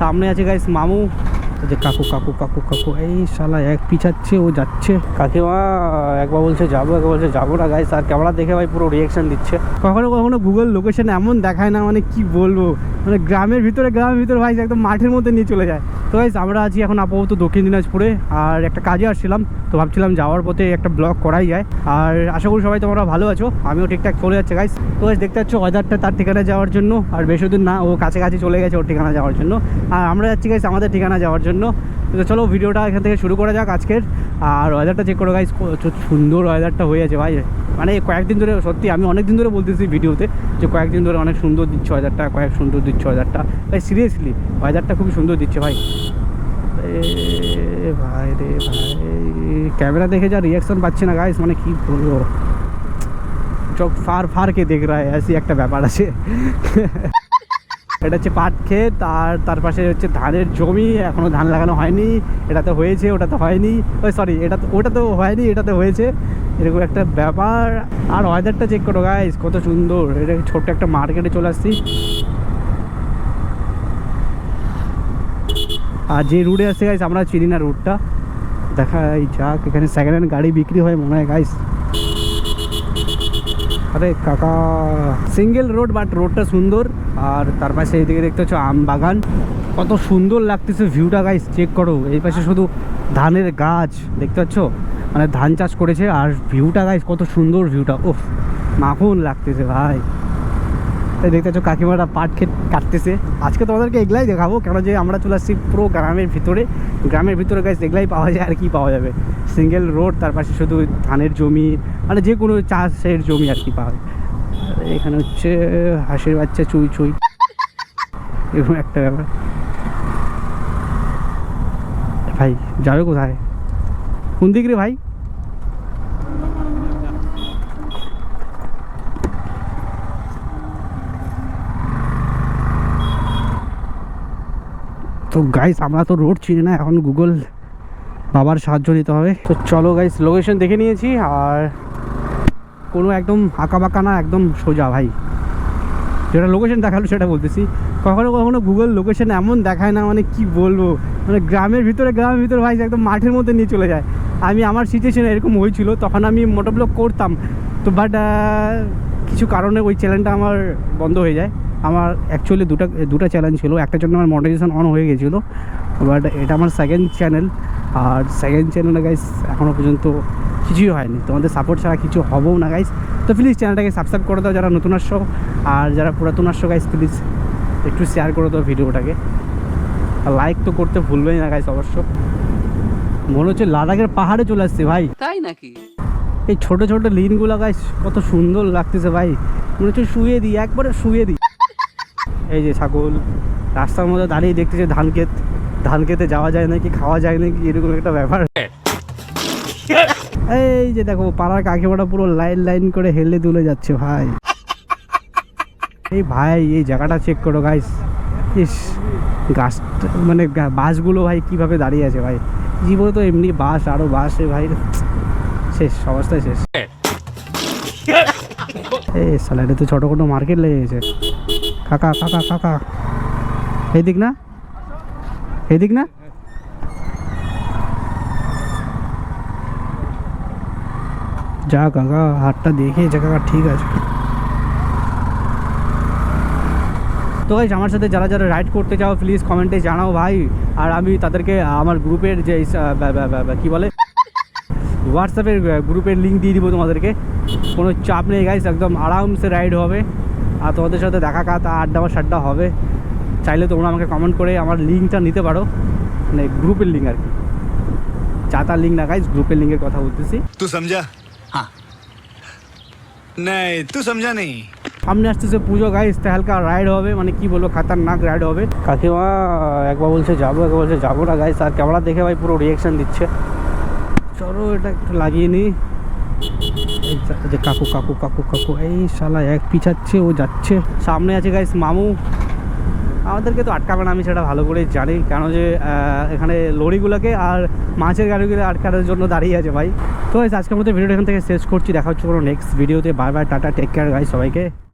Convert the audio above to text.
সামনে আছে গাইস মামু। যে কাকু কাকু কাকু কাকু। এই শালা এক পিছাচ্ছে ও যাচ্ছে। কাকিমা একবার বলছে যাব একবার বলছে যাব না গাইস আর ক্যামেরা দেখে ভাই পুরো রিয়াকশন দিচ্ছে। কখনো কখনো গুগল লোকেশন এমন দেখায় না মানে কি বলব? মানে গ্রামের ভিতরে গ্রামের ভিতরে ভাই একদম মাঠের মধ্যে নিয়ে চলে যায়। তো গাইস আমরা আছি এখন আপাতত দক্ষিণ দিনাজপুরে আর একটা কাজে আসছিলাম তো ভাবছিলাম যাওয়ার পথে একটা ব্লগ করাই যায়। আর আশা করি সবাই তোমরা ভালো আছো আমিও ঠিকঠাক চলে যাচ্ছে গাইস তো guys, দেখতে পাচ্ছ ওয়েদারটা তার ঠিকানা যাওয়ার জন্য আর বেশি দূর না ও কাছাকাছি চলে গেছে ওর ঠিকানা যাওয়ার জন্য। আর আমরা যাচ্ছি গাইস আমাদের ঠিকানা যাওয়ার জন্য। তো চলো ভিডিওটা এখান থেকে শুরু করা যাক আজকের। আর ওয়েদারটা চেক করো গাইস সুন্দর ওয়েদারটা হয়ে আছে ভাই। মানে কয়েকদিন ধরে সত্যি আমি অনেক দিন ধরে বলতেছি ভিডিওতে যে কয়েকদিন ধরে অনেক সুন্দর দিচ্ছে হাজারটা, কয়েক সুন্দর দিচ্ছে হাজারটা। ভাই সিরিয়াসলি হাজারটা খুবই সুন্দর দিচ্ছে ভাই। ভাই রে ভাই, ক্যামেরা দেখে যা রিয়াকশন পাচ্ছে না গাইস মানে কি বলব? চোখ ফার ফারকে দেখ রায় আসি একটা ব্যাপার আছে। এটা হচ্ছে পাট ক্ষেত, আর তার পাশে হচ্ছে ধানের জমি, এখনও ধান লাগানো হয়নি এটাতে হয়েছে ওটাতে হয়নি। ওই সরি এটা তো- ওটা তো হয়নি এটাতে হয়েছে। এরকম একটা ব্যাপার। আর ওয়েদারটা চেক করো গাইস কত সুন্দর। এটা ছোট্ট একটা মার্কেটে চলে আসছি। আর যে রুটে আসছে গাইস আমরা চিনি না রুটটা দেখা যাক, এখানে সেকেন্ড হ্যান্ড গাড়ি বিক্রি হয় মনে হয় গাইস আরে কাকা সিঙ্গেল রোড বাট রোডটা সুন্দর। আর তার পাশে এইদিকে দেখতে হচ্ছে আম বাগান। কত সুন্দর লাগতেছে ভিউটা গাইস চেক করো। এই পাশে শুধু ধানের গাছ, দেখতে পাচ্ছ? মানে ধান চাষ করেছে, আর ভিউটা গাইস কত সুন্দর ভিউটা ওফ মাখন লাগতেছে ভাই। এই দেখতে পাচ্ছ কাকিমারা পাট খেত, কাটতেছে। আজকে তোমাদেরকে এগুলাই দেখাবো কেন যে আমরা চলে আসছি পুরো গ্রামের ভিতরে। গ্রামের ভিতরে গাছ এগুলাই পাওয়া যায় আর কি পাওয়া যাবে। সিঙ্গেল রোড তার পাশে শুধু ধানের জমি মানে যে কোনো চাষের জমি আর কি পাওয়া যায়। এখানে হচ্ছে হাঁসের বাচ্চা, চুই চুই। এরকম একটা ব্যাপার। ভাই, যাবে কোথায়? কোন দিক রে ভাই? তো গাইস আমরা তো রোড চিনি না, এখন গুগল বাবার সাহায্য নিতে হবে। তো চলো গাইস লোকেশন দেখে নিয়েছি, আর কোনো একদম বাঁকা না, একদম সোজা ভাই। যেটা লোকেশন দেখাল সেটা বলতেছি। কখনো কখনো গুগল লোকেশন এমন দেখায় না মানে কি বলব? মানে গ্রামের ভিতরে গ্রামের ভিতরে ভাই, একদম মাঠের মধ্যে নিয়ে চলে যায়। আমি আমার সিচুয়েশন এরকম হয়েছিল, তখন আমি মোটোব্লগ করতাম। তো বাট কিছু কারণে ওই চ্যানেলটা আমার বন্ধ হয়ে যায়। আমার অ্যাকচুয়ালি দুটা দুটা চ্যানেল ছিল। একটা জন্য আমার মনিটাইজেশন অন হয়ে গেছিল বাট এটা আমার সেকেন্ড চ্যানেল আর সেকেন্ড চ্যানেলে গাইস এখনও পর্যন্ত কিছুই হয়নি। তোমাদের সাপোর্ট ছাড়া কিছু হবেও না গাইস তো প্লিজ চ্যানেলটাকে সাবস্ক্রাইব করে দাও যারা নতুন আসছো। আর যারা পুরাতন আসছো গাইস প্লিজ একটু শেয়ার করে দাও ভিডিওটাকে। আর লাইক তো করতে ভুলবেই না গাইস অবশ্য। মনে হচ্ছে লাদাখের পাহাড়ে চলে আসছে ভাই। তাই নাকি? এই ছোট ছোট লিনগুলো গাইস কত সুন্দর লাগতেছে ভাই। মনে হচ্ছে শুয়ে দিই একবারে শুয়ে দিই। এই যে ছাগল, রাস্তার মধ্যে দাঁড়িয়ে দেখতেছে ধান ক্ষেত, ধান খেতে যাওয়া যায় নাকি, খাওয়া যায় নাকি, এরকম একটা ব্যাপার। এই যে দেখো, পাড়ার কাকিমাটা পুরো লাইন লাইন করে হেলে দুলে যাচ্ছে ভাই। এই ভাই, এই জায়গাটা চেক করো গাইস ইস, গাছ মানে বাসগুলো ভাই কীভাবে দাঁড়িয়ে আছে ভাই? জীবনে তো এমনি বাস আরও বাস ভাই। শেষ, অবস্থায় শেষ। এই সালাডে তো ছোটো কোনো মার্কেট লেগে গেছে। কাকা কাকা কাকা। এদিক না? এদিক না? যা কাকা হাটটা দেখে কাকা ঠিক আছে। তো গাইজ আমার সাথে যারা যারা রাইড করতে চাও প্লিজ কমেন্টে জানাও ভাই। আর আমি তাদেরকে আমার গ্রুপের যে ইস- আহ, বা- বা- বা- বা- কি বলে? হোয়াটসঅ্যাপের গ্রুপের লিঙ্ক দিয়ে দিব তোমাদেরকে। কোনো চাপ নেই গাইস একদম আরামসে রাইড হবে। আর তোমাদের সাথে দেখা কাত আড্ডা বা সাড্ডা হবে। চাইলে তোমরা আমাকে কমেন্ট করে আমার লিঙ্কটা নিতে পারো। মানে গ্রুপের লিঙ্ক আর কি। চাতার লিঙ্ক না গাইজ গ্রুপের লিঙ্কের কথা বলতেছি। তুই সমঝা হ্যাঁ তুই সমঝা নেই সামনে আসতেছে পুজো গাইজ তা হালকা রাইড হবে। মানে কি বলব খাতারনাক রাইড হবে। কাকিমা একবার বলছে যাব একবার বলছে যাব না গাইজ আর ক্যামেরা দেখে ভাই পুরো রিয়াকশান দিচ্ছে। চলো এটা একটু লাগিয়ে নিই। যা- কাকু কাকু কাকু কাকু, এই শালা এক পিছাচ্ছে, ও যাচ্ছে। সামনে আছে গাইস মামু। আমাদেরকে তো আটকাবে না, আমি সেটা ভালো করে জানি। কেন যে এখানে লরিগুলোকে আর মাছের গাড়িগুলো আটকানোর জন্য দাঁড়িয়ে আছে ভাই। তো আজকের মধ্যে ভিডিওটা এখান থেকে শেষ করছি। দেখা হচ্ছে কোনো নেক্সট ভিডিওতে বারবার টাটা টেক কেয়ার গাই সবাইকে।